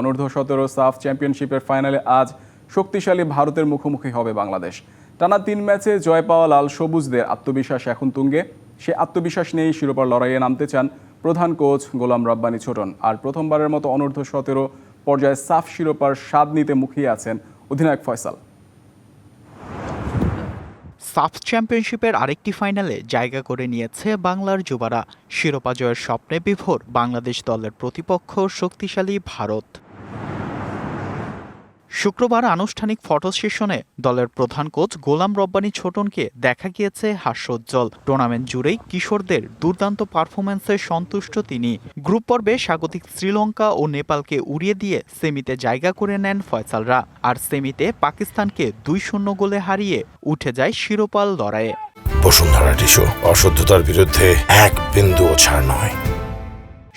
অনূর্ধ্ব সতেরো সাফ চ্যাম্পিয়নশিপের ফাইনালে আজ শক্তিশালী ভারতের মুখোমুখি হবে বাংলাদেশ। টানা তিন ম্যাচে জয় পাওয়া লাল সবুজদের আত্মবিশ্বাস এখন তুঙ্গে। সে আত্মবিশ্বাস নিয়েই শিরোপার লড়াইয়ে নামতে চান প্রধান কোচ গোলাম রব্বানী ছোটন। আর প্রথমবারের মতো অনূর্ধ্ব সতেরো পর্যায়ে সাফ শিরোপার স্বাদ নিতে মুখিয়ে আছেন অধিনায়ক ফয়সাল। সাফ চ্যাম্পিয়নশিপের আরেকটি ফাইনালে জায়গা করে নিয়েছে বাংলার যুবারা। শিরোপা জয়ের স্বপ্নে বিভোর বাংলাদেশ দলের প্রতিপক্ষ শক্তিশালী ভারত। শুক্রবার আনুষ্ঠানিক ফটো সেশনে দলের প্রধান কোচ গোলাম রব্বানী ছোটনকে দেখা গিয়েছে হাস্যোজ্জ্বল। টুর্নামেন্ট জুড়েই কিশোরদের দুর্দান্ত পারফরম্যান্সে সন্তুষ্ট তিনি। গ্রুপ পর্বে স্বাগতিক শ্রীলঙ্কা ও নেপালকে উড়িয়ে দিয়ে সেমিতে জায়গা করে নেন ফয়সালরা। আর সেমিতে পাকিস্তানকে দুই শূন্য গোলে হারিয়ে উঠে যায় শিরোপাল লড়াইয়ে। বসুন্ধরা টিস্যু অশুদ্ধতার বিরুদ্ধে এক বিন্দুও ছাড় নয়।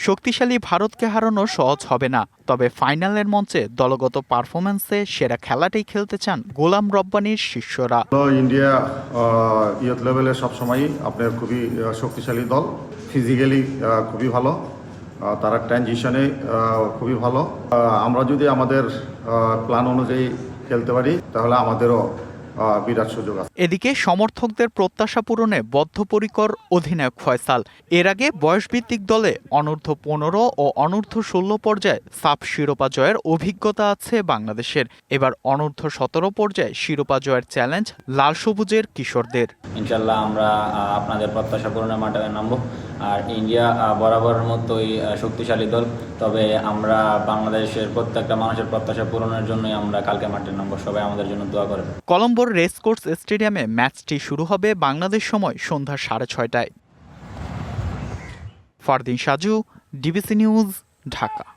শক্তিশালী ভারতকে হারানো সহজ হবে না। তবে ফাইনালের মঞ্চে দলগত পারফরমেন্সে সেরা খেলাটাই খেলতে চান গোলাম রব্বানির শিষ্যরা। ইন্ডিয়া ইয়থ লেভেলে সবসময়ই আপনার খুবই শক্তিশালী দল। ফিজিক্যালি খুবই ভালো। তারা ট্রানজিশনে খুবই ভালো। আমরা যদি আমাদের প্ল্যান অনুযায়ী খেলতে পারি, তাহলে আমাদেরও বিরাট সুযোগ আছে। এদিকে সমর্থকদের প্রত্যাশা পূরণে বদ্ধপরিকর অধিনায়ক ফয়সাল। এর আগে বয়সভিত্তিক দলে অনূর্ধ্ব পনেরো ও অনূর্ধ্ব ষোলো পর্যায়ে সাফ শিরোপা জয়ের অভিজ্ঞতা আছে বাংলাদেশের। এবার অনূর্ধ্ব সতেরো পর্যায়ে শিরোপা জয়ের চ্যালেঞ্জ লাল সবুজের কিশোরদের। ইনশাল্লাহ আমরা আপনাদের প্রত্যাশা পূরণের মাঠে নামবো। আর ইন্ডিয়া বরাবরের মতোই শক্তিশালী দল। তবে আমরা বাংলাদেশের প্রত্যেকটা মানুষের প্রত্যাশা পূরণের জন্যই আমরা কালকে মাঠে নামবো। সবাই আমাদের জন্য দোয়া করবে কলম্বোর রেসকোর্স স্টেডিয়ামে ম্যাচটি শুরু হবে বাংলাদেশ সময় সন্ধ্যা সাড়ে ছয়টায়। Fardin Saju, DBC news, Dhaka.